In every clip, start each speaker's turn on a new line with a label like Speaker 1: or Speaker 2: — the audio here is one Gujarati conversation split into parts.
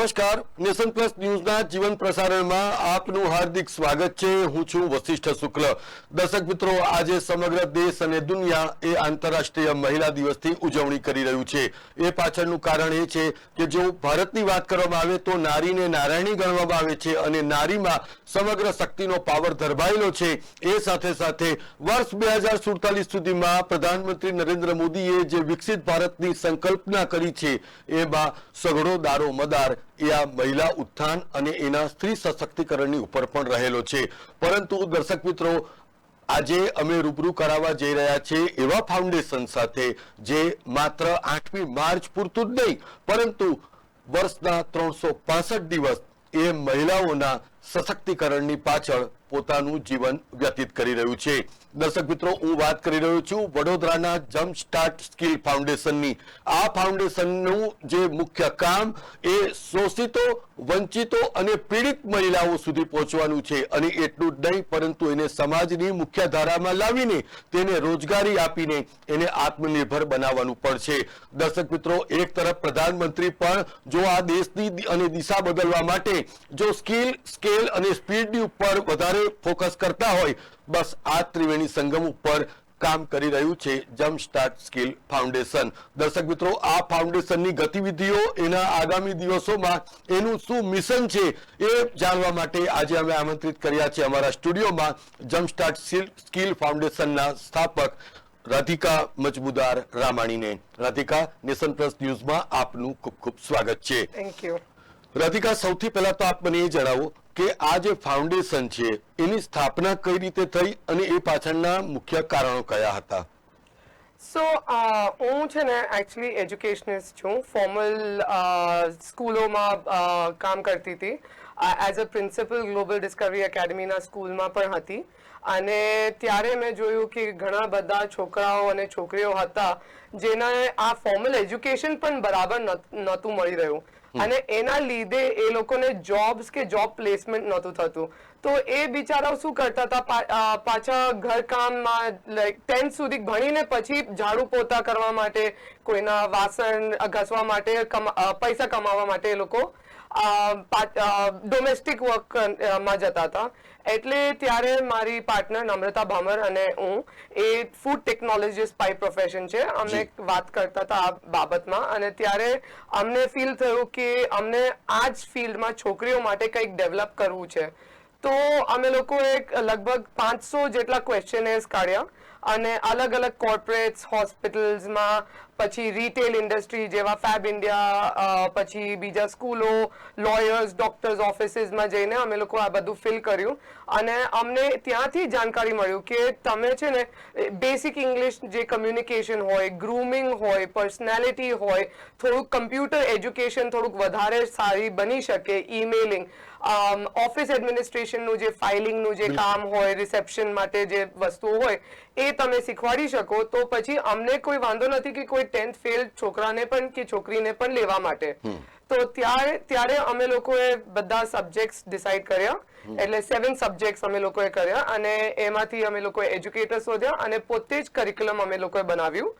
Speaker 1: નમસ્કાર. નેશન પ્લસ ન્યૂઝના જીવન પ્રસારણમાં આપનું હાર્દિક સ્વાગત છે. હું છું વશિષ્ઠ શુક્લ. દર્શક મિત્રો, આજે સમગ્ર દેશ અને દુનિયા એ આંતરરાષ્ટ્રીય મહિલા દિવસથી ઉજવણી કરી રહ્યું છે. એ પાછળનું કારણ એ છે કે જો ભારતની વાત કરવામાં આવે તો નારીને નારાયણી ગણવામાં આવે છે અને નારીમાં સમગ્ર શક્તિનો પાવર ધરબાયેલો છે. એ સાથે સાથે વર્ષ બે સુધીમાં પ્રધાનમંત્રી નરેન્દ્ર મોદીએ જે વિકસિત ભારતની સંકલ્પના કરી છે, એમાં સઘળો દારો મદાર એ આ મહિલા ઉત્થાન અને એના સ્ત્રી સશક્તિકરણની ઉપર પણ રહેલો છે. પરંતુ દર્શક મિત્રો, આજે અમે રૂબરૂ કરાવવા જઈ રહ્યા છે એવા ફાઉન્ડેશન સાથે, જે માત્ર આઠમી માર્ચ પૂરતું જ નહીં, પરંતુ વર્ષના ત્રણસો દિવસ એ મહિલાઓના સશક્તિકરણની પાછળ પોતાનું જીવન વ્યતીત કરી રહ્યું છે. દર્શક મિત્રો, હું વાત કરી રહ્યો છું વડોદરાના જમ્પ સ્ટાર્ટ સ્કિલ ફાઉન્ડેશનની. આ ફાઉન્ડેશનનું જે મુખ્ય કામ એ શોષિતો, વંચિતો અને પીડિત મહિલાઓ સુધી પહોંચવાનું છે. અને એટલું જ નહીં, પરંતુ એને સમાજની મુખ્ય ધારામાં લાવીને તેને રોજગારી આપીને એને આત્મનિર્ભર બનાવવાનું પણ છે. દર્શક મિત્રો, એક તરફ પ્રધાનમંત્રી પણ જો આ દેશની અને દિશા બદલવા માટે જો સ્કિલ, સ્કેલ અને સ્પીડની ઉપર વધારે ફોકસ કરતા હોય બસ આ ત્રિવેણી સંગમ ઉપર કામ કરી રહ્યું છે જમ્પ સ્ટાર્ટ સ્કિલ ફાઉન્ડેશન. દર્શક મિત્રો આ ફાઉન્ડેશનની ગતિવિધિઓ એના આગામી દિવસોમાં એનું શું મિશન છે એ જાણવા માટે આજે અમે આમંત્રિત કર્યા છે અમારા સ્ટુડિયોમાં જમ્પ સ્ટાર્ટ સ્કિલ ફાઉન્ડેશનના સ્થાપક રાધિકા મજમુદાર રામાણીને. રાધિકા નેશન પ્લસ ન્યૂઝમાં આપનું ખૂબ ખૂબ સ્વાગત છે.
Speaker 2: થેન્ક યુ
Speaker 1: રાધિકા સૌથી પહેલા તો આપ મને એ જણાવો કે આ જે ફાઉન્ડેશન છે, એની સ્થાપના કઈ રીતે થઈ અને એ પાછળના મુખ્ય કારણો કયા હતા?
Speaker 2: સો હું છે ને એકચ્યુઅલી એજ્યુકેશનિસ્ટ છું. ફોર્મલ સ્કૂલોમાં કામ કરતી હતી. As a principal global discovery એકેડમીના સ્કૂલમાં પણ હતી. અને ત્યારે મેં જોયું કે ઘણા બધા છોકરાઓ અને છોકરીઓ હતા, જેને આ ફોર્મલ એજ્યુકેશન પણ બરાબર નહોતું મળી રહ્યું. અને એના લીધે એ લોકોને જોબ્સ કે જોબ પ્લેસમેન્ટ નહોતું થતું. તો એ બિચારાઓ શું કરતા હતા? પાછા ઘરકામમાં લાઈક ટેન્થ સુધી ભણીને પછી ઝાડુ પોતા કરવા માટે, કોઈના વાસણ ઘસવા માટે પૈસા કમાવા માટે એ લોકો ડોમેસ્ટિક વર્કમાં જતા હતા. એટલે ત્યારે મારી પાર્ટનર નમ્રતા ભામર અને હું એ ફૂડ ટેકનોલોજીસ્ટ બાય પ્રોફેશન છે.
Speaker 1: અમે.
Speaker 2: વાત કરતા હતા આ બાબતમાં અને ત્યારે અમને ફીલ થયું કે અમને આ જ ફિલ્ડમાં છોકરીઓ માટે કંઈક ડેવલપ કરવું છે. તો અમે લોકોએ લગભગ પાંચસો જેટલા ક્વેશ્ચનેસ કાઢ્યા. અને અલગ અલગ કોર્પોરેટ્સ હોસ્પિટલ્સમાં પછી રિટેલ ઇન્ડસ્ટ્રી જેવા ફેબ ઇન્ડિયા પછી બીજા સ્કૂલો લોયર્સ ડોક્ટર્સ ઓફિસીસમાં જઈને અમે લોકો આ બધું ફિલ કર્યું. અને અમને ત્યાંથી જાણકારી મળ્યું કે તમે છે ને બેસિક ઇંગ્લિશ જે કમ્યુનિકેશન હોય ગ્રુમિંગ હોય પર્સનાલિટી હોય, થોડુંક કમ્પ્યુટર એજ્યુકેશન થોડુંક વધારે સારી બની શકે ઈમેલિંગ ઓફિસ એડમિનિસ્ટ્રેશનનું જે ફાઇલિંગનું જે કામ હોય રિસેપ્શન માટે જે વસ્તુઓ હોય એ તમે શીખવાડી શકો. તો પછી અમને કોઈ વાંધો નથી કે કોઈ ટેન્થ ફેલ છોકરાને પણ કે છોકરીને પણ લેવા માટે. તો ત્યારે ત્યારે અમે લોકોએ બધા સબ્જેક્ટ્સ ડિસાઈડ કર્યા. એટલે સેવન સબ્જેક્ટ્સ અમે લોકોએ કર્યા અને એમાંથી અમે લોકોએ એજ્યુકેટર શોધ્યા અને પોતે જ કરિક્યુલમ અમે લોકોએ બનાવ્યું.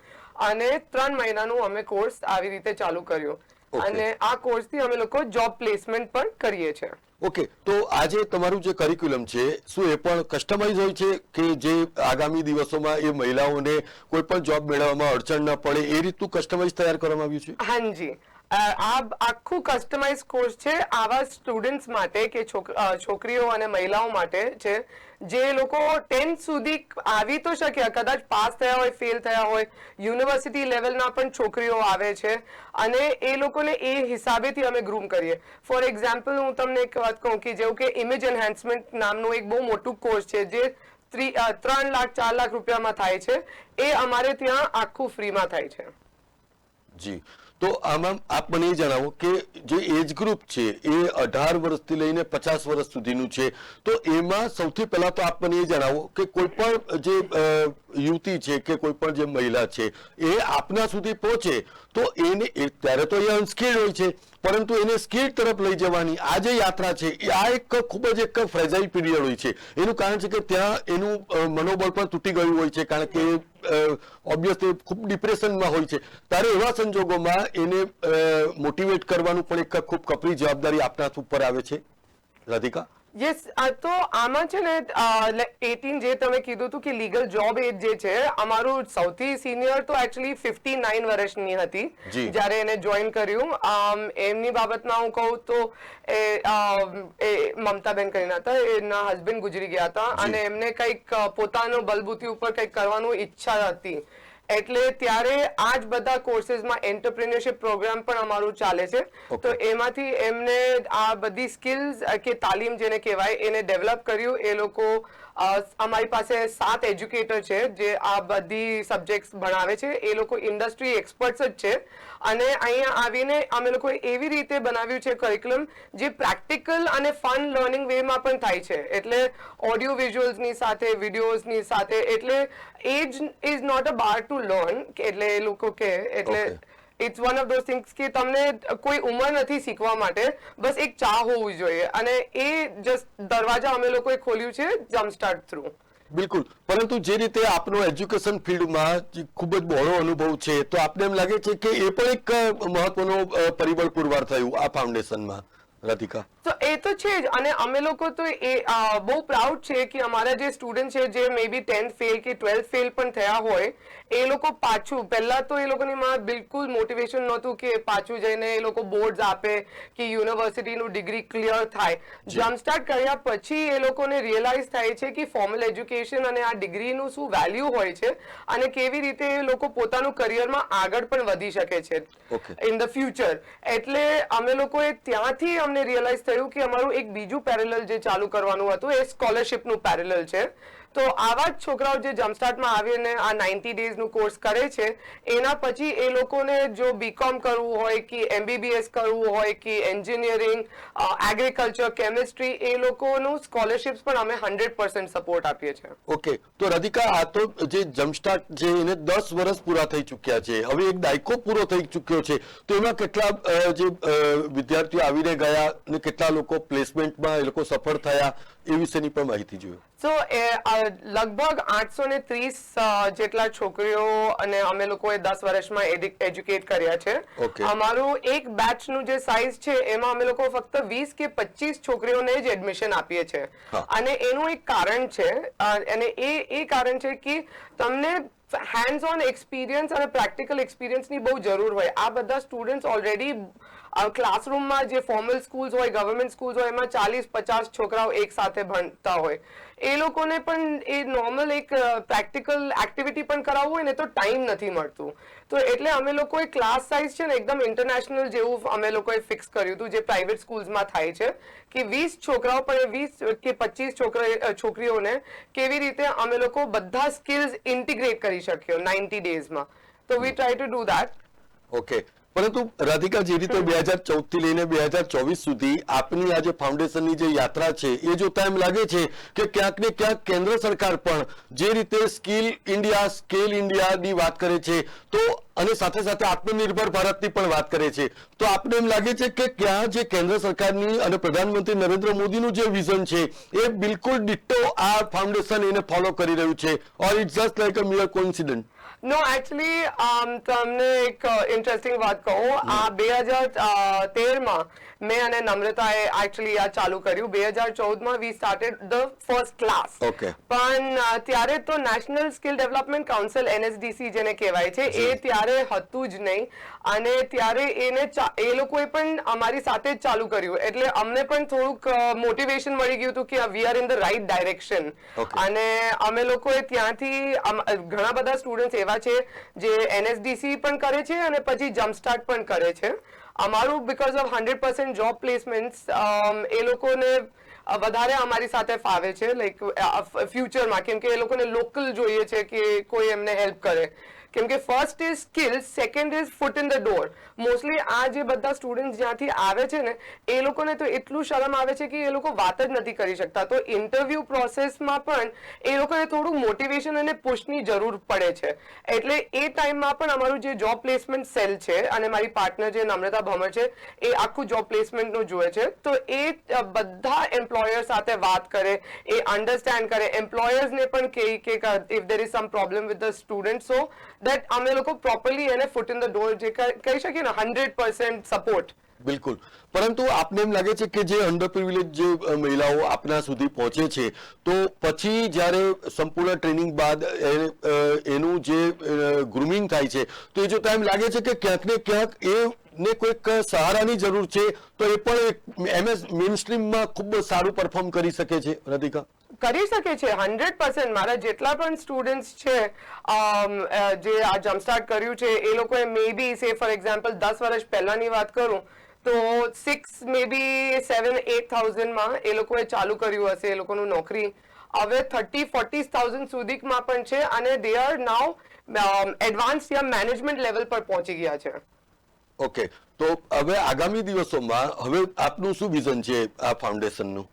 Speaker 2: અને ત્રણ મહિનાનું અમે કોર્સ આવી રીતે ચાલુ કર્યું. અને આ કોર્સથી અમે લોકો જોબ પ્લેસમેન્ટ પણ કરીએ છીએ.
Speaker 1: ઓકે, તો આજે તમારું જે કરિક્યુલમ છે, શું એ પણ કસ્ટમાઇઝ હોય છે કે જે આગામી દિવસોમાં એ મહિલાઓને કોઈ પણ જોબ મેળવવામાં અડચણ ન પડે, એ રીતનું કસ્ટમાઇઝ તૈયાર કરવામાં આવ્યું છે?
Speaker 2: હાજી. આ આખું કસ્ટમાઇઝ કોર્સ છે આવા સ્ટુડન્ટ્સ માટે કે છોક- છોકરીઓ અને મહિલાઓ માટે છે. જે લોકો ટેન્થ સુધી આવી તો શક્યા, કદાચ પાસ થયા હોય ફેલ થયા હોય યુનિવર્સિટી લેવલના પણ છોકરીઓ આવે છે અને એ લોકોને એ હિસાબેથી અમે ગ્રૂમ કરીએ. ફોર એક્ઝામ્પલ હું તમને એક વાત કહું કે જેવું કે ઇમેજ એન્હાન્સમેન્ટ નામનું એક બહુ મોટું કોર્સ છે જે ત્રી- ત્રણ લાખ, ચાર લાખ રૂપિયામાં થાય છે. એ અમારે ત્યાં આખું ફ્રીમાં થાય છે.
Speaker 1: જી. તો આમાં આપ મને એ જણાવો કે જે એજ ગ્રુપ છે, એ અઢાર વર્ષથી લઈને પચાસ વર્ષ સુધીનું છે. તો એમાં સૌથી પહેલા તો આપ મને એ જણાવો કે કોઈ પણ જે યુવતી છે કે કોઈ પણ જે મહિલા છે, એ આપના સુધી પહોંચે, તો એને ત્યારે તો એ અનસ્કિલ્ડ હોય છે. પરંતુ એને સ્કિલ તરફ લઈ જવાની આ જે યાત્રા છે, એ આ એક ખૂબ જ એક ફ્રેજાઇલ પીરિયડ હોય છે. એનું કારણ છે કે ત્યાં એનું મનોબળ પણ તૂટી ગયું હોય છે, કારણ કે ઓબ્વિયસલી ખૂબ ડિપ્રેશનમાં હોય છે. ત્યારે એવા સંજોગોમાં એને મોટિવેટ કરવાનું પણ એક ખૂબ કપરી જવાબદારી આપના ઉપર આવે છે. રાધિકા?
Speaker 2: યસ તો આમાં છે ને એટીન જે તમે કીધું હતું કે લીગલ જોબ એજ જે છે અમારું સૌથી સિનિયર તો એકચ્યુઅલી ફિફ્ટી નાઇન વર્ષની હતી જ્યારે એને જોઈન કર્યું. એમની બાબતમાં હું કહું તો એ મમતાબેન કરીને હતા એના હસબન્ડ ગુજરી ગયા હતા અને એમને કંઈક પોતાનો બલબુતી ઉપર કંઈક કરવાનું ઈચ્છા હતી. એટલે ત્યારે આ જ બધા કોર્સિસમાં એન્ટરપ્રિન્યોરશિપ પ્રોગ્રામ પણ અમારું ચાલે છે. તો એમાંથી એમને આ બધી સ્કિલ્સ કે તાલીમ જેને કહેવાય એને ડેવલપ કર્યું. એ લોકો અમારી પાસે સાત એજ્યુકેટર છે, જે આ બધી સબ્જેક્ટ્સ ભણાવે છે. એ લોકો ઇન્ડસ્ટ્રી એક્સપર્ટ્સ જ છે. અને અહીંયા આવીને અમે લોકોએ એવી રીતે બનાવ્યું છે કરિક્યુલમ જે પ્રેક્ટિકલ અને ફન લર્નિંગ વેમાં પણ થાય છે. એટલે ઓડિયો વિઝ્યુઅલ્સની સાથે વિડીયોઝની સાથે, એટલે age is not a bar to learn એટલે એ લોકો કે, એટલે. It's one of those things કે તમને કોઈ ઉંમર નથી શીખવા માટે બસ એક ચા હોવું જોઈએ. અને એ જસ્ટ દરવાજા અમે લોકોએ ખોલ્યું છે જમ્પસ્ટાર્ટ થ્રુ
Speaker 1: બિલકુલ. પરંતુ જે રીતે આપનો એજ્યુકેશન ફિલ્ડમાં ખૂબ જ બહોળો અનુભવ છે તો આપને એમ લાગે છે કે એ પણ એક મહત્વનો પરિબળ પુરવાર થયું આ ફાઉન્ડેશનમાં રાધિકા?
Speaker 2: તો એ તો છે જ. અને અમે લોકો તો એ બહુ પ્રાઉડ છે કે અમારા જે સ્ટુડન્ટ છે જે મે બી ટેન્થ ફેલ કે ટ્વેલ્થ ફેલ પણ થયા હોય એ લોકો પાછું પહેલા તો એ લોકોની માં બિલકુલ મોટિવેશન નહોતું કે પાછું જઈને એ લોકો બોર્ડ્સ આપે કે યુનિવર્સિટીનું ડિગ્રી ક્લિયર થાય. જમ્પસ્ટાર્ટ કર્યા પછી એ લોકોને રિયલાઇઝ થાય છે કે ફોર્મલ એજ્યુકેશન અને આ ડિગ્રીનું શું વેલ્યુ હોય છે અને કેવી રીતે એ લોકો પોતાનું કરિયરમાં આગળ પણ વધી શકે છે. ઇન ધ ફ્યુચર એટલે અમે લોકોએ ત્યાંથી અમને રિયલાઇઝ થયું કે અમારું એક બીજું પેરેલલ જે ચાલુ કરવાનું હતું એ સ્કોલરશિપનું પેરેલલ છે. તો આવા જ છોકરાઓ જે જમસ્ટાર્ટમાં આવીને આ નાઇન્ટી ડેઝનું કોર્સ કરે છે, એના પછી એ લોકોને જો બીકોમ કરવું હોય કે એમબીબીએસ કરવું હોય કે એન્જિનિયરિંગ એગ્રીકલ્ચર કેમિસ્ટ્રી એ લોકોનું સ્કોલરશિપ્સ પણ અમે હંડ્રેડ પર્સન્ટ સપોર્ટ આપીએ છીએ.
Speaker 1: ઓકે તો રધિકા, આ તો જે જમસ્ટાર્ટ છે, એને દસ વર્ષ પૂરા થઈ ચૂક્યા છે. હવે એક દાયકો પૂરો થઈ ચૂક્યો છે. તો એમાં કેટલા જે વિદ્યાર્થીઓ આવીને ગયા અને કેટલા લોકો પ્લેસમેન્ટમાં એ લોકો સફળ થયા, એ વિશેની પણ માહિતી જોઈએ.
Speaker 2: સો લગભગ આઠસો ને ત્રીસ જેટલા છોકરીઓ અને અમે લોકોએ દસ વર્ષમાં એજ્યુકેટ કર્યા છે. અમારું એક બેચનું જે સાઇઝ છે એમાં અમે લોકો ફક્ત વીસ કે પચીસ છોકરીઓને જ એડમિશન આપીએ છીએ અને એનું એક કારણ છે અને એ એ કારણ છે કે તમને હેન્ડ્સ ઓન એક્સપિરિયન્સ અને પ્રેક્ટિકલ એક્સપિરિયન્સની બહુ જરૂર હોય. આ બધા સ્ટુડન્ટ્સ ઓલરેડી ક્લાસરૂમમાં જે ફોર્મલ સ્કૂલ્સ હોય ગવર્મેન્ટ સ્કૂલ્સ હોય એમાં ચાલીસ પચાસ છોકરાઓ એક સાથે ભણતા હોય. એ લોકોને પણ એ નોર્મલ એક પ્રેક્ટિકલ એક્ટિવિટી પણ કરાવવું હોય ને તો ટાઈમ નથી મળતું. તો એટલે અમે લોકોએ ક્લાસ સાઇઝ છે ને એકદમ ઇન્ટરનેશનલ જેવું અમે લોકોએ ફિક્સ કર્યું હતું જે પ્રાઇવેટ સ્કૂલ્સમાં થાય છે કે વીસ છોકરાઓ પણ એ વીસ કે પચીસ છોકરા છોકરીઓને કેવી રીતે અમે લોકો બધા સ્કિલ્સ ઇન્ટિગ્રેટ કરી શક્યો નાઇન્ટી ડેઝમાં તો we try to do that
Speaker 1: okay પરંતુ રાધિકા જે રીતે બે હજાર ચૌદથી લઈને બે હજાર ચોવીસ સુધી આપની આ જે ફાઉન્ડેશનની જે યાત્રા છે એ જોતા એમ લાગે છે કે ક્યાંક ને ક્યાંક કેન્દ્ર સરકાર પણ જે રીતે સ્કિલ ઇન્ડિયા સ્કેલ ઇન્ડિયાની વાત કરે છે તો અને સાથે સાથે આત્મનિર્ભર ભારતની પણ વાત કરે છે તો આપને એમ લાગે છે કે ક્યાં જે કેન્દ્ર સરકારની અને પ્રધાનમંત્રી નરેન્દ્ર મોદીનું જે વિઝન છે એ બિલકુલ ડિટ્ટો આ ફાઉન્ડેશન એને ફોલો કરી રહ્યું છે or it's just like a mere coincident
Speaker 2: no actually તમને એક ઇન્ટરેસ્ટિંગ વાત કહું આ બે હજાર તેરમાં મેં અને નમ્રતાએ એકચ્યુઅલી આ ચાલુ કર્યું. બે હજાર ચૌદમાં we started the first class. પણ ત્યારે તો national skill development council NSDC જેને કહેવાય છે એ ત્યારે હતું જ નહીં. અને ત્યારે એને એ લોકોએ પણ અમારી સાથે જ ચાલુ કર્યું. એટલે અમને પણ થોડુંક મોટિવેશન મળી ગયું હતું કે we are in the right direction અને અમે લોકોએ ત્યાંથી ઘણા બધા સ્ટુડન્ટ્સ એવા છે જે એનએસડીસી પણ કરે છે અને પછી જમ્પસ્ટાર્ટ પણ કરે છે. અમારું because of hundred percent job placement એ લોકોને વધારે અમારી સાથે ફાવે છે લાઈક ફ્યુચરમાં કેમ કે એ લોકોને લોકલ જોઈએ છે કે કોઈ એમને હેલ્પ કરે. કેમ કે first is skill second is foot in the door mostly આ જે બધા સ્ટુડન્ટ જ્યાંથી આવે છે ને, એ લોકોને તો એટલું શરમ આવે છે કે એ લોકો વાત જ નથી કરી શકતા. તો ઇન્ટરવ્યુ પ્રોસેસમાં પણ એ લોકોને થોડું મોટિવેશન અને પુશની જરૂર પડે છે. એટલે એ ટાઈમમાં પણ અમારું જે જોબ પ્લેસમેન્ટ સેલ છે અને મારી પાર્ટનર જે નમ્રતા ભમર છે, એ આખું જોબ પ્લેસમેન્ટનું જુએ છે. તો એ બધા એમ્પ્લોયર સાથે વાત કરે, એ અન્ડરસ્ટેન્ડ કરે. એમ્પ્લોયર્સને પણ કહે કે if there is some problem with the student so that અમે લોકો પ્રોપરલી એને ફૂટ ઇન ધ ડોર જે કહી શકીએ ને હંડ્રેડ પર્સન્ટ સપોર્ટ
Speaker 1: બિલકુલ. પરંતુ આપને એમ લાગે છે કે જે અંડર પ્રિવિલેજ જે મહિલાઓ આપના સુધી પહોંચે છે, તો પછી જ્યારે સંપૂર્ણ ટ્રેનિંગ બાદ એનું જે ગ્રુમિંગ થાય છે, તો એ જોતા એમ લાગે છે કે ક્યાંક ને ક્યાંક એ ને કોઈક સહારાની જરૂર છે, તો એ પણ એમએસ મેઇન સ્ટ્રીમમાં ખૂબ સારું પરફોર્મ કરી શકે છે, રાધિકા?
Speaker 2: કરી શકે છે હંડ્રેડ પર્સન્ટ મારા જેટલા પણ સ્ટુડન્ટ્સ છે જે આ જમ્પસ્ટાર્ટ કર્યું છે, એ લોકોએ મે બી સે ફોર એક્ઝામ્પલ દસ વર્ષ પહેલાની વાત કરું, તો six May B seven at થાઉઝન્ડમાં એ લોકોએ ચાલુ કર્યું હશે, એ લોકોનું નોકરી. હવે થર્ટી ફોર્ટી થાઉઝન્ડ સુધીમાં પણ છે, અને દે આર નાવ એડવાન્સ યા મેનેજમેન્ટ લેવલ પર પહોંચી ગયા છે.
Speaker 1: ઓકે તો હવે આગામી દિવસોમાં, હવે આપનું શું વિઝન છે આ ફાઉન્ડેશનનું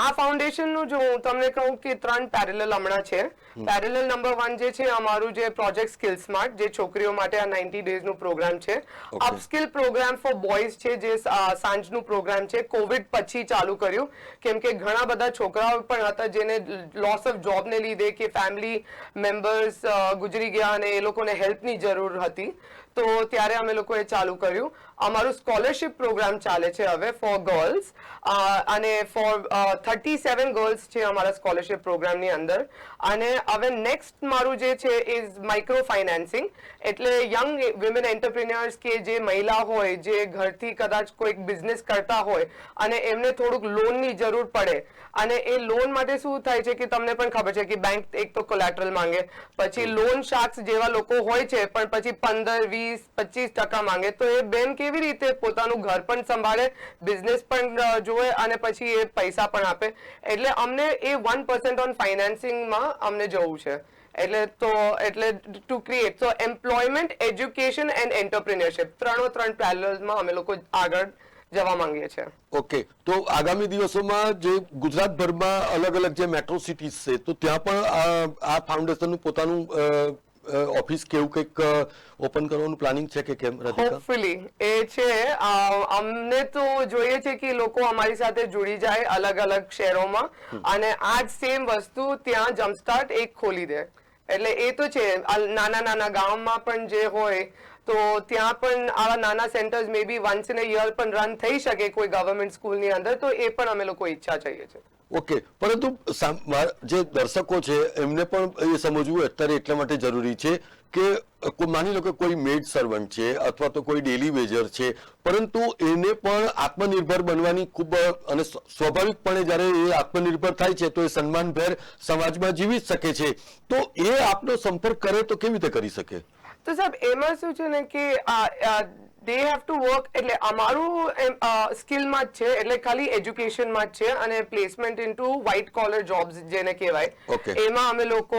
Speaker 2: આ ફાઉન્ડેશનનું જો હું તમને કહું કે ત્રણ પેરેલલ હમણાં છે. પેરેલલ નંબર વન જે છે અમારું જે પ્રોજેક્ટ સ્કિલ સ્માર્ટ જે છોકરીઓ માટે આ નાઇન્ટી ડેઝનું પ્રોગ્રામ છે. અપસ્કિલ પ્રોગ્રામ ફોર બોયઝ છે જે સાંજનું પ્રોગ્રામ છે. કોવિડ પછી ચાલુ કર્યું. કેમ કે ઘણા બધા છોકરાઓ પણ હતા જેને લોસ ઓફ જોબને લીધે કે ફેમિલી મેમ્બર્સ ગુજરી ગયા અને એ લોકોને હેલ્પની જરૂર હતી. તો ત્યારે અમે લોકોએ ચાલુ કર્યું. અમારું સ્કોલરશિપ પ્રોગ્રામ ચાલે છે હવે ફોર ગર્લ્સ અને ફોર થર્ટી સેવન ગર્લ્સ છે અમારા સ્કોલરશિપ પ્રોગ્રામની અંદર. અને હવે નેક્સ્ટ મારું જે છે ઇઝ માઇક્રો ફાઇનાન્સિંગ એટલે યંગ વિમેન એન્ટરપ્રિન્યોર્સ કે જે મહિલા હોય જે ઘરથી કદાચ કોઈક બિઝનેસ કરતા હોય અને એમને થોડુંક લોનની જરૂર પડે. અને એ લોન માટે શું થાય છે કે તમને પણ ખબર છે કે બેંક એક તો કોલેટરલ માંગે પછી લોન શાર્ક્સ જેવા લોકો હોય છે પણ પછી પંદર વીસ પચીસ ટકા માંગે. તો એ બેન કેવી રીતે પોતાનું ઘર પણ સંભાળે બિઝનેસ પણ જોવે અને પછી એ પૈસા પણ આપે. એટલે અમને એ વન પર્સન્ટ ઓન ફાઇનાન્સિંગમાં અમને જવું છે. એટલે તો એટલે to create so employment education and entrepreneurship ત્રણો ત્રણ પેરેલલમાં અમે લોકો આગળ જવા માંગીએ છીએ.
Speaker 1: ઓકે તો આગામી દિવસોમાં જે ગુજરાતભરમાં અલગ અલગ જે મેટ્રો સિટીઝ છે તો ત્યાં પણ આ- ફાઉન્ડેશનનું પોતાનું ઓફિસ કેવું કંઈક ઓપન કરવાનું પ્લાનિંગ છે કે કેમ
Speaker 2: હોપફુલી એ છે અમને તો જોઈએ છે કે લોકો અમારી સાથે જોડી જાય અલગ અલગ શહેરોમાં. અને આ જ સેમ વસ્તુ ત્યાં જમ્પસ્ટાર્ટ એક ખોલી દે. એટલે એ તો છે. નાના નાના ગામમાં પણ જે હોય, તો ત્યાં પણ આવા નાના centres may be once in year પણ રન થઈ શકે કોઈ ગવર્મેન્ટ સ્કૂલની અંદર, તો એ પણ અમે લોકો ઈચ્છા છીએ છે.
Speaker 1: ઓકે. પરંતુ જે દર્શકો છે, એમને પણ એ સમજવું અત્યારે એટલા માટે જરૂરી છે કે માની લો કે કોઈ મેડ સર્વન્ટ છે અથવા તો કોઈ ડેલી વેજર છે પરંતુ એને પણ આત્મનિર્ભર બનવાની ખૂબ અને સ્વ- સ્વાભાવિકપણે જ્યારે એ આત્મનિર્ભર થાય છે તો એ સન્માનભેર સમાજમાં જીવી શકે છે. તો એ આપનો સંપર્ક કરે તો કેવી રીતે કરી શકે?
Speaker 2: તો સાહેબ એમાં શું છે ને કે દે હેવ ટુ વર્ક એટલે અમારું સ્કિલમાં જ છે એટલે ખાલી એજ્યુકેશનમાં જ છે અને placement into white collar jobs જેને કહેવાય. એમાં અમે લોકો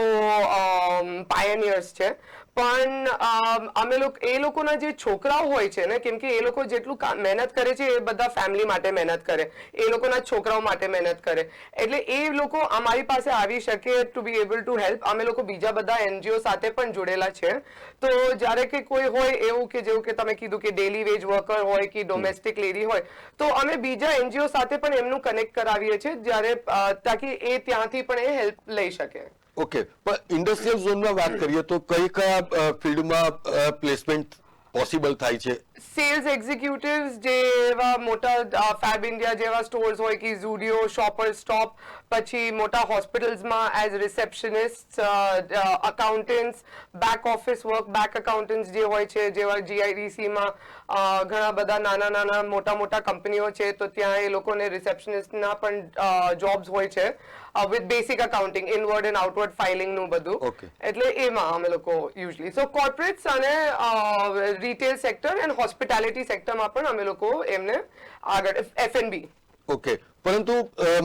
Speaker 2: પાયનિયર્સ છે. પણ, અમે લોકો, એ લોકોના જે છોકરાઓ હોય છે ને, કેમ કે એ લોકો જેટલું મહેનત કરે છે, એ બધા ફેમિલી માટે મહેનત કરે. એ લોકોના છોકરાઓ માટે મહેનત કરે. એટલે એ લોકો અમારી પાસે આવી શકે to be able to help અમે લોકો બીજા બધા એનજીઓ સાથે પણ જોડેલા છે. તો જ્યારે કે કોઈ હોય એવું કે જેવું કે તમે કીધું કે ડેલી વેજ વર્કર હોય કે ડોમેસ્ટિક લેડી હોય, તો અમે બીજા એનજીઓ સાથે પણ એમનું કનેક્ટ કરાવીએ છીએ જ્યારે તાકી એ ત્યાંથી પણ એ હેલ્પ લઈ શકે.
Speaker 1: ઓકે પણ ઇન્ડસ્ટ્રીયલ ઝોનમાં વાત કરીએ તો કઈ કયા ફિલ્ડમાં પ્લેસમેન્ટ પોસિબલ થાય છે?
Speaker 2: સેલ્સ એક્ઝિક્યુટિવ્સ જેવા મોટા ફેબ ઇન્ડિયા જેવા સ્ટોર્સ હોય કે ઝુડિયો શોપર સ્ટોપ પછી મોટા હોસ્પિટલ્સમાં as receptionist accountants back office work back accountants જે હોય છે જેવા જીઆઈડીસીમાં ઘણા બધા નાના નાના મોટા મોટા કંપનીઓ છે તો ત્યાં એ લોકોને રિસેપ્શનિસ્ટના પણ જોબ્સ હોય છે with basic accounting inward and outward ફાઇલિંગનું બધું. એટલે એમાં અમે લોકો યુઝલી સો કોર્પોરેટ્સ અને રિટેલ સેક્ટર એન્ડ હોસ્પિટાલિટી સેક્ટરમાં પણ અમે લોકો એમને આગળ એફએનબી
Speaker 1: ઓકે. પરંતુ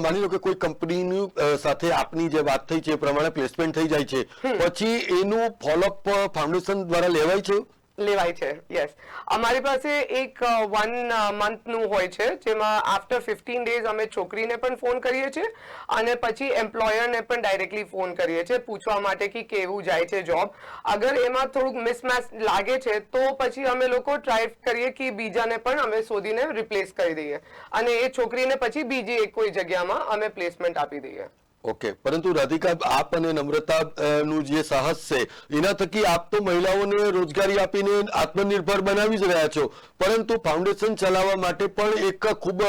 Speaker 1: માની લો કે કોઈ કંપનીની સાથે આપની જે વાત થઈ છે એ પ્રમાણે પ્લેસમેન્ટ થઈ જાય છે. પછી એનું ફોલોઅપ ફાઉન્ડેશન દ્વારા લેવાય છે?
Speaker 2: લેવાય છે યસ અમારી પાસે એક વન મંથનું હોય છે, જેમાં આફ્ટર ફિફ્ટીન ડેઝ અમે છોકરીને પણ ફોન કરીએ છીએ અને પછી એમ્પ્લોયરને પણ ડાયરેક્ટલી ફોન કરીએ છીએ પૂછવા માટે કે કેવું જાય છે જોબ અગર એમાં થોડુંક મિસમેચ લાગે છે, તો પછી અમે લોકો ટ્રાય કરીએ કે બીજાને પણ અમે શોધીને રિપ્લેસ કરી દઈએ. અને એ છોકરીને પછી બીજી એક કોઈ જગ્યામાં અમે પ્લેસમેન્ટ આપી દઈએ.
Speaker 1: ઓકે. પરંતુ રાધિકા આપ અને નમ્રતા નું જે સાહસ છે એના થકી આપ તો મહિલાઓને રોજગારી આપીને આત્મનિર્ભર બનાવી જ રહ્યા છો. પરંતુ ફાઉન્ડેશન ચલાવવા માટે પણ એક ખૂબ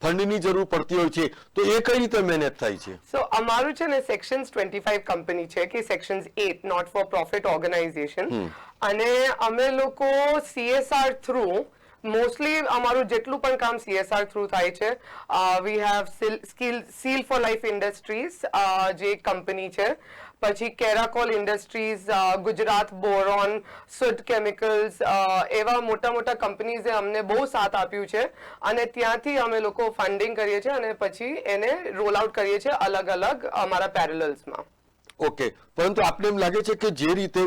Speaker 1: ફંડની જરૂર પડતી હોય છે. તો એ કઈ રીતે મેનેજ થાય છે?
Speaker 2: સો અમારું છે ને સેક્શન્સ ટ્વેન્ટી કંપની છે કે sections at not for profit organisation અને અમે લોકો સીએસઆર થ્રુ મોસ્ટલી અમારું જેટલું પણ કામ સીએસઆર થ્રુ થાય છે. We have skill seal for life industries જે કંપની છે. પછી Kerakoll industries Gujarat boron sud chemicals એવા મોટા મોટા કંપનીઝે અમને બહુ સાથ આપ્યું છે. અને ત્યાંથી અમે લોકો ફંડિંગ કરીએ છીએ અને પછી એને રોલ આઉટ કરીએ છીએ અલગ અલગ અમારા પેરેલલ્સમાં
Speaker 1: ઓકે પરંતુ આપને એમ લાગે છે કે જે રીતે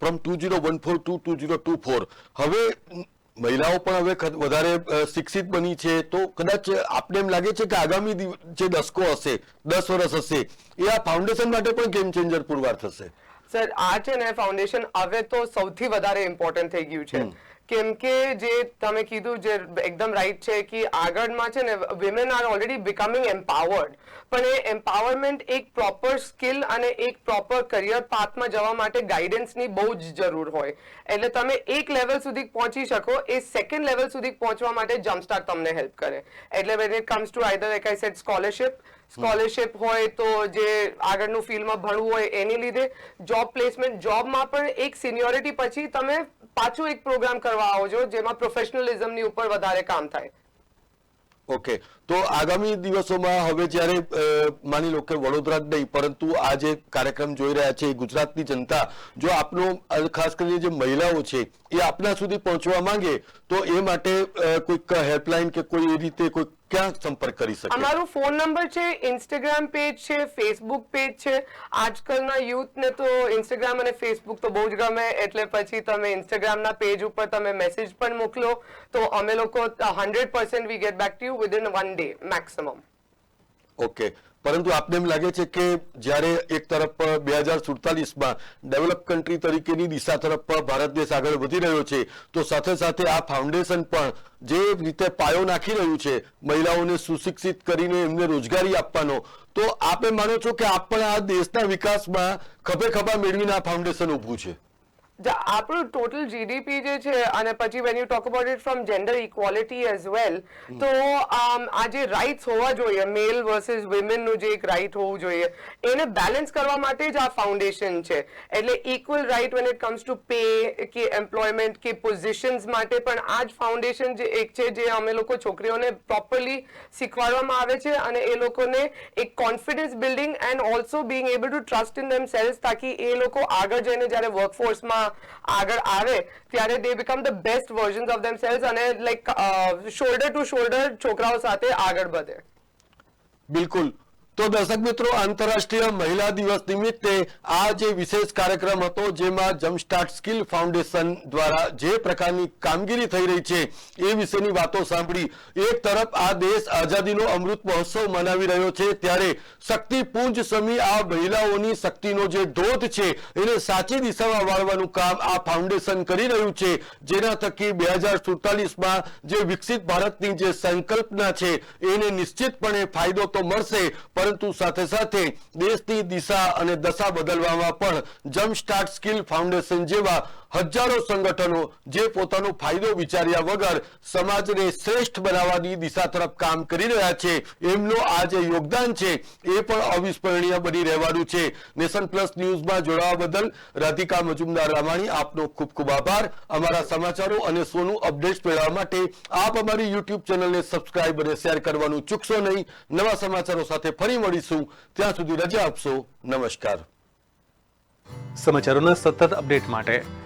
Speaker 1: from two zero one four to two zero two four હવે મહિલાઓ પણ હવે વધારે શિક્ષિત બની છે તો કદાચ આપને એમ લાગે છે કે આગામી જે દશકો હશે દસ વર્ષ હશે એ આ ફાઉન્ડેશન માટે પણ ગેમ ચેન્જર પુરવાર થશે?
Speaker 2: સર આ છે ને ફાઉન્ડેશન હવે તો સૌથી વધારે ઇમ્પોર્ટન્ટ થઈ ગયું છે. કેમ કે જે તમે કીધું જે એકદમ રાઈટ છે કે આગળમાં છે ને women are already becoming empowered પણ એ એમ્પાવરમેન્ટ એક પ્રોપર સ્કિલ અને એક પ્રોપર કરિયર પાથમાં જવા માટે ગાઈડન્સની બહુ જ જરૂર હોય. એટલે તમે એક લેવલ સુધી પહોંચી શકો, એ સેકન્ડ લેવલ સુધી પહોંચવા માટે જમ્પસ્ટાર્ટ તમને હેલ્પ કરે. એટલે when it comes to either like I set scholarship scholarship હોય તો જે આગળનું ફિલ્ડમાં ભણવું હોય એની લીધે જોબ પ્લેસમેન્ટ જોબમાં પણ એક સિનિયોરિટી પછી તમે પાછું એક પ્રોગ્રામ કરવા આવો છો જેમાં પ્રોફેશનલિઝમની ઉપર વધારે કામ થાય.
Speaker 1: ઓકે તો આગામી દિવસોમાં હવે જ્યારે માની લો કે વડોદરા જ નહીં, પરંતુ આ જે કાર્યક્રમ જોઈ રહ્યા છે, ગુજરાતની જનતા, જો આપનો ખાસ કરીને જે મહિલાઓ છે, એ આપના સુધી પહોંચવા માંગે, તો એ માટે કોઈક હેલ્પલાઇન કે કોઈ એ રીતે કોઈ ક્યાં સંપર્ક કરી શકે?
Speaker 2: અમારું ફોન નંબર છે, ઇન્સ્ટાગ્રામ પેજ છે, ફેસબુક પેજ છે. આજકાલના યુથને તો ઇન્સ્ટાગ્રામ અને ફેસબુક તો બહુ જ ગમે, એટલે પછી તમે ઇન્સ્ટાગ્રામના પેજ ઉપર તમે મેસેજ પણ મોકલો. તો અમે લોકો hundred percent we get back to you within one day maximum
Speaker 1: okay પરંતુ આપને એમ લાગે છે કે જ્યારે એક તરફ બે હજાર સુડતાલીસમાં ડેવલપ કન્ટ્રી તરીકેની દિશા તરફ ભારત દેશ આગળ વધી રહ્યો છે, તો સાથે સાથે આ ફાઉન્ડેશન પણ જે રીતે પાયો નાખી રહ્યું છે, મહિલાઓને સુશિક્ષિત કરીને એમને રોજગારી આપવાનો, તો આપે માનો છો કે આપ પણ આ દેશના વિકાસમાં ખભે ખભા મેળવીને આ ફાઉન્ડેશન ઊભું છે?
Speaker 2: આપણું ટોટલ જીડીપી જે છે અને પછી when you talk about it from gender equality as well તો આમ, આ જે રાઇટ્સ હોવા જોઈએ મેલ વર્સિસ વિમેનનું જે એક રાઇટ હોવું જોઈએ એને બેલેન્સ કરવા માટે જ આ ફાઉન્ડેશન છે. એટલે equal right when it comes to pay કે એમ્પ્લોયમેન્ટ કે પોઝિશન્સ માટે પણ આ જ ફાઉન્ડેશન જે એક છે જે અમે લોકો છોકરીઓને પ્રોપરલી શીખવાડવામાં આવે છે અને એ લોકોને એક confidence building and also being able to trust in themselves તાકી એ લોકો આગળ જઈને જ્યારે વર્કફોર્સમાં આગળ આવે, ત્યારે they become the best versions of themselves અને લાઈક શોલ્ડર ટુ શોલ્ડર છોકરાઓ સાથે આગળ વધે.
Speaker 1: બિલકુલ. તો દર્શક મિત્રો, આંતરરાષ્ટ્રીય મહિલા દિવસ નિમિત્તે આ જે વિશેષ કાર્યક્રમ હતો, જેમાં જમસ્ટાર્ટ સ્કિલ ફાઉન્ડેશન દ્વારા જે પ્રકારની કામગીરી થઈ રહી છે, એ વિશેની વાતો સાંભળી. એક તરફ આ દેશ આઝાદીનો અમૃત મહોત્સવ મનાવી રહ્યો છે, ત્યારે શક્તિપુંજ સમી આ મહિલાઓની શક્તિનો જે ધોધ છે, એને સાચી દિશામાં વાળવાનું કામ આ ફાઉન્ડેશન કરી રહ્યું છે. જેના થકી બે હજાર સુડતાલીસમાં જે વિકસિત ભારતની જે સંકલ્પના છે, એને નિશ્ચિતપણે ફાયદો તો મળશે પરંતુ સાથે સાથે દેશની દિશા અને દશા બદલવામાં પણ જમ્પ સ્ટાર્ટ સ્કિલ ફાઉન્ડેશન જેવા હજારો સંગઠનો જે પોતાનો ફાયદો વિચાર્યા વગર સમાજને શ્રેષ્ઠ બનાવવાની દિશા તરફ કામ કરી રહ્યા છે, એમનું આ જે યોગદાન છે, એ પણ અવિસ્મરણીય બની રહેવાનું છે. નેશન પ્લસ ન્યૂઝમાં જોડાવા બદલ રાધિકા મજુમદાર રામાણી, આપનો ખૂબ ખૂબ આભાર. અમારા સમાચારો અને સોનું અપડેટ્સ મેળવવા માટે આપ અમારી યુટ્યુબ ચેનલને સબસ્ક્રાઇબ અને શેર કરવાનું ચૂકશો નહીં. નવા સમાચારો સાથે ફરી મળીશું. ત્યાં સુધી રજા આપશો. નમસ્કાર.
Speaker 3: સમાચારોના સતત અપડેટ માટે